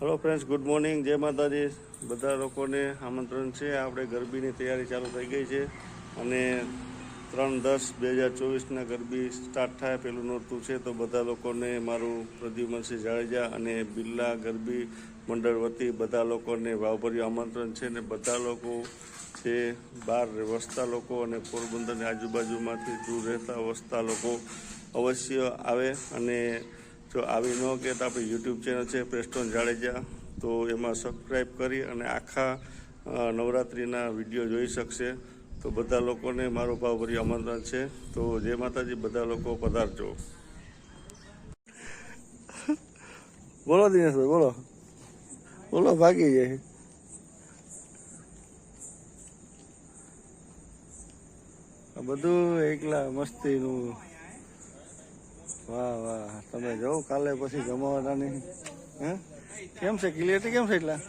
Hello friends good morning જય માતાજી બધા લોકોને આમંત્રણ છે. આપણે ગરબીની તૈયારી ચાલુ થઈ ગઈ છે અને ત્રણ દસ બે હજાર ચોવીસના ગરબી સ્ટાર્ટ થાય પેલું નોરતું છે તો બધા લોકોને મારું પ્રદ્યુમનસિંહ જાડેજા અને બિરલા ગરબી મંડળ વતી બધા લોકોને ભાવભર્યું આમંત્રણ છે ને બધા લોકો છે બહાર વસતા લોકો અને પોરબંદરની આજુબાજુમાંથી દૂર રહેતા વસતા લોકો અવશ્ય આવે અને જો આવી ન કે તો આપણી યુટ્યુબ ચેનલ છે પ્રેસ્ટોન જાડેજા. તો એમાં સબસ્ક્રાઈબ કરી અને આખા નવરાત્રિના વીડિયો જોઈ શકશે. તો બધા લોકોને મારો ભાવભર્યું આમંત્રણ છે. તો જય માતાજી, બધા લોકો પધારજો. બોલો દિનેશભાઈ, બોલો. બોલો, ભાગી જાય. બધું એકલા મસ્તીનું વાહ વાહ તમે જાઓ કાલે પછી જમાવાના હે? કેમ છે? ક્લિયરિટી કેમ છે એટલા?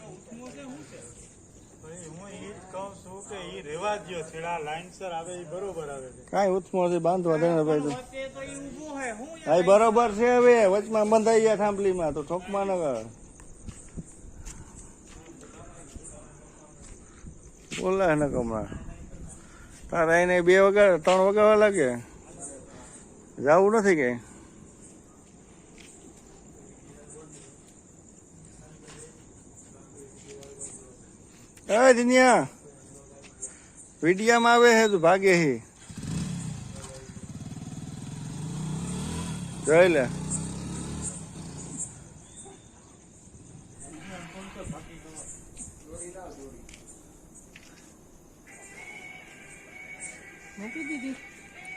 ભાઈ, હું ઈ જ કહું છું કે ઈ રેવા દ્યો છેડા લાઈનસર આવે ઈ બરોબર આવે છે. કાંઈ ઉથમોથી બાંધવા દેને ભાઈ તો. બરોબર છે હવે. વચમાં બંધાઈ ગયા થાંભલીમાં તો ઠોકમાં ન કમરા તારા એને બે વગર ત્રણ વગાડવા લાગે? જવું નથી કે? એ દુનિયા વિડિયામાં આવે છે તું ભાગે છે. જોઈ લે.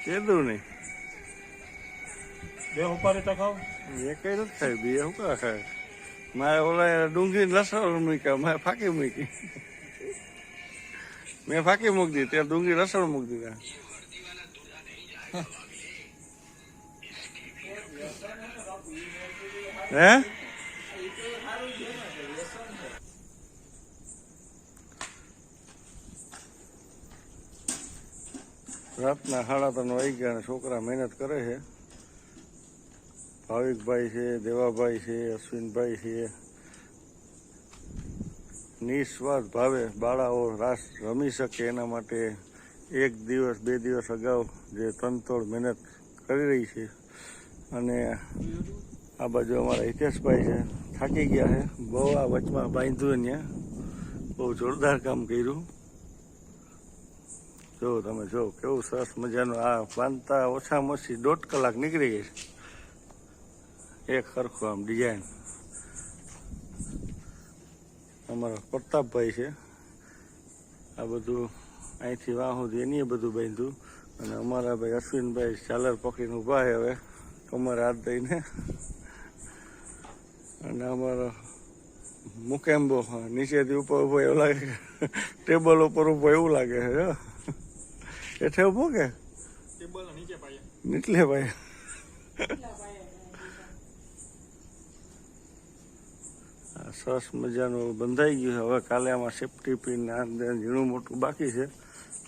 કીધું નહીં. બે ઉપાડી ખાવ. એ કઈ નથી થાય બે હું કા ખાય. મારે ઓલા ડુંગળી લસણ મૂક્યા મારે ફાંકી મૂકી. મેં ફાંકી મૂકી દીધી, ત્યાં ડુંગળી લસણ મૂકી દીધા. હે? રાતના સાડા ત્રણ વાગી ગયા અને છોકરા મહેનત કરે છે. ભાવિકભાઈ છે, દેવાભાઈ છે, અશ્વિનભાઈ છે. નિસ્વાર્થ ભાવે બાળાઓ રાસ રમી શકે એના માટે એક દિવસ, બે દિવસ અગાઉ જે તનતોડ મહેનત કરી રહી છે અને આ બાજુ અમારા હિતેશભાઈ છે, થાકી ગયા છે. બહુ આ વચમાં બાંધ્યું અહીંયા બહુ જોરદાર કામ કર્યું. જો તમે જો કેવું સરસ મજાનું આ બાંધતા ઓછામાં ઓછી દોઢ કલાક નીકળી ગઈ છે. એક સરખું આમ ડિઝાઇન અમારા પ્રતાપભાઈ છે. આ બધું અહીંથી વાહ સુધી એની બધું બાંધ્યું. અને અમારા ભાઈ અશ્વિનભાઈ ચાલર પકડીને ઊભા છે હવે. કમર હાથ દઈને અને અમારો મુકેમ્બો નીચેથી ઉપર ઊભો એવું લાગે ટેબલ ઉપર ઊભો એવું લાગે છે હો. ઊભો કે? નીચે ભાઈ સરસ મજાનું બંધાઈ ગયું છે. હવે કાલે આમાં સેફટી પિન આ ઝીણું મોટું બાકી છે.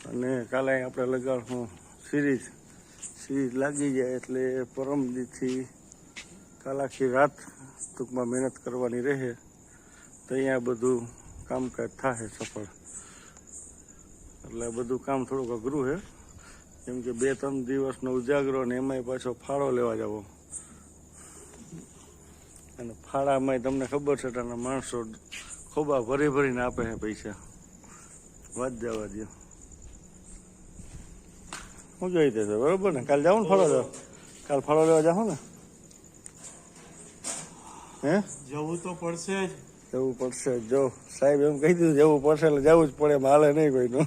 અને કાલે આપણે લગાડશું સિરીઝ સિરીઝ લાગી જાય એટલે પરમ દીથી કાલ આખી રાત ટૂંકમાં મહેનત કરવાની રહે. તો અહીંયા બધું કામકાજ થશે સફળ. એટલે બધું કામ થોડુંક અઘરું છે. કેમ કે બે ત્રણ દિવસનો ઉજાગરો ને એમાંય પાછો ફાળો લેવા જવો. અને ફાળામાં તમને ખબર છે ત્યાંના માણસો ખોબા ભરી ભરીને આપે છે પૈસા. વાત જવા દો હું જોઈ દે છે બરોબર ને? કાલ જાઉં ને ફાળો લેવા? કાલ ફાળો લેવા જાઓ ને? હે? જવું તો પડશે જ. જવું પડશે જો. સાહેબ એમ કહી દીધું જવું પડશે એટલે જવું જ પડે એમ હાલે નહીં કોઈનું.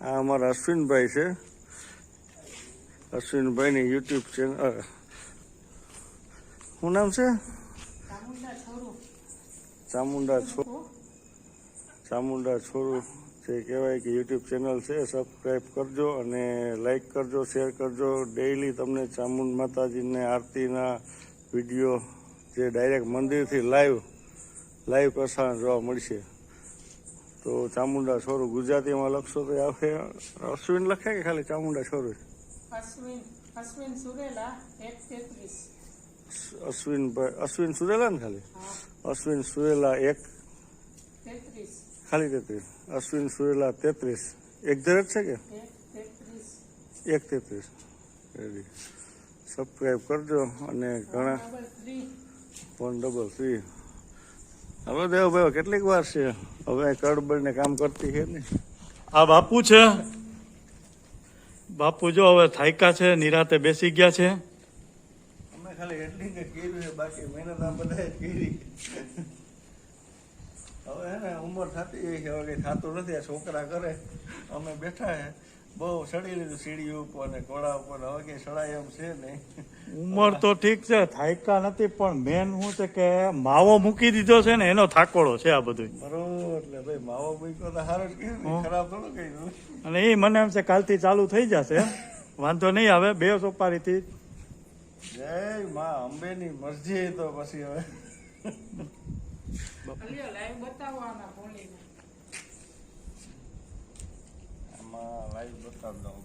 આ અમારા અશ્વિનભાઈ છે. અશ્વિનભાઈની યુટ્યુબ ચેનલ શું નામ છે? ચામુંડા છો ચામુંડા છોરું જે કહેવાય કે યુટ્યુબ ચેનલ છે સબસ્ક્રાઈબ કરજો અને લાઈક કરજો શેર કરજો. ડેઈલી તમને ચામુંડ માતાજીને આરતીના વીડિયો જે ડાયરેક્ટ મંદિરથી લાઈવ લાઈવ પ્રસારણ જોવા મળશે. તો ચામુંડા છોરું ગુજરાતીમાં લખશો તો આવશે. અશ્વિન લખે કે ખાલી ચામુંડા છોરું અશ્વિન અશ્વિન સુરેલા એક તેત્રીસ અશ્વિનભાઈ અશ્વિન સુરેલા ને ખાલી અશ્વિન સુરેલા એક તેત્રીસ ખાલી તેત્રીસ અશ્વિન સુરેલા તેત્રીસ એક ધરે છે કે એક તેત્રીસ રેડી સબસ્ક્રાઈબ કરજો અને ઘણા ફોન ડબલ થ્રી હવે દેવભાઈ કેટલીક વાર છે હવે કડબડ ને કામ કરતી છે ને આ બાપુ છે. બાપુ જો હવે થાયકા છે, નિરાતે બેસી ગયા છે. અમે ખાલી એટલી કે કર્યું બાકી મહેનત આ બધાએ કરી હવે હે ઉંમર થતી હવે કઈ નથી, આ છોકરા કરે અમે બેઠા બહુ ચડી લીધું સીડી ઉપર ને ઘોડા ઉપર ને હવે કઈ ચડાય એમ છે નહીં. ઉંમર તો ઠીક છે થાયકા નથી પણ મેન શું છે કે માવો મૂકી દીધો છે ને એનો થાકોડો છે આ બધું બરોબર એટલે ભાઈ માવો મૂક્યો તો સારો જ ખરાબ થોડું અને એ મને એમ છે કાલથી ચાલુ થઈ જશે વાંધો નહીં આવે બે સોપારીથી. જય માં અંબેની મરજી તો પછી હવે. લાઈવ લાઈવ બતાવી દઉં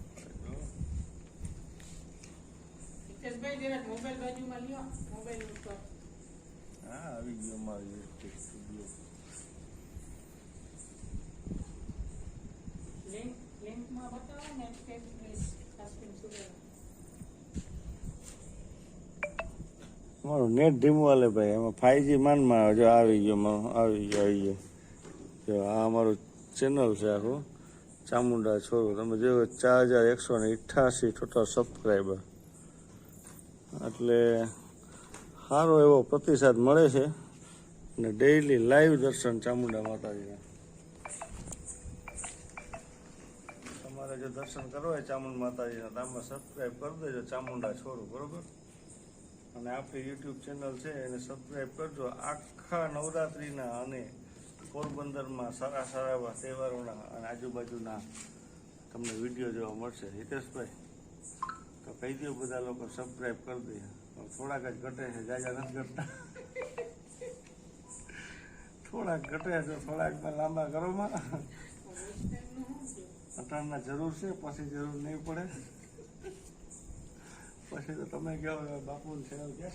હા આવી ગયો મારી નેટ ધીમું હાલે ભાઈ એમાં ફાઈવજી માનમાં. જો આવી ગયો આવી ગયો આવી ગયો આ અમારું ચેનલ છે આખું ચામુંડા છોરું તમે જોયો ચાર હજાર એકસો ને અઠ્ઠાસી ટોટલ સબસ્ક્રાઈબર એટલે સારો એવો પ્રતિસાદ મળે છે. અને ડેઈલી લાઈવ દર્શન ચામુંડા માતાજીના. તમારે જો દર્શન કરવા હોય ચામુંડ માતાજીના, તો આમાં સબસ્ક્રાઈબ કરી દેજો ચામુંડા છોરું બરોબર? અને આપણી યુટ્યુબ ચેનલ છે, એને સબસ્ક્રાઈબ કરજો. આખા નવરાત્રિના અને પોરબંદરમાં સારા સારા એવા તહેવારોના અને આજુબાજુના તમને વીડિયો જોવા મળશે. હિતેશભાઈ, તો કહી દો બધા લોકો સબસ્ક્રાઈબ કરી દે. થોડાક જ ઘટે છે, જાજા નથી ઘટતા. થોડાક ઘટે છે થોડાકમાં લાંબા ઘરોમાં. અટાણના જરૂર છે, પછી જરૂર નહીં પડે. પછી તો તમે કહો બાપુ ચેનલ ક્યાં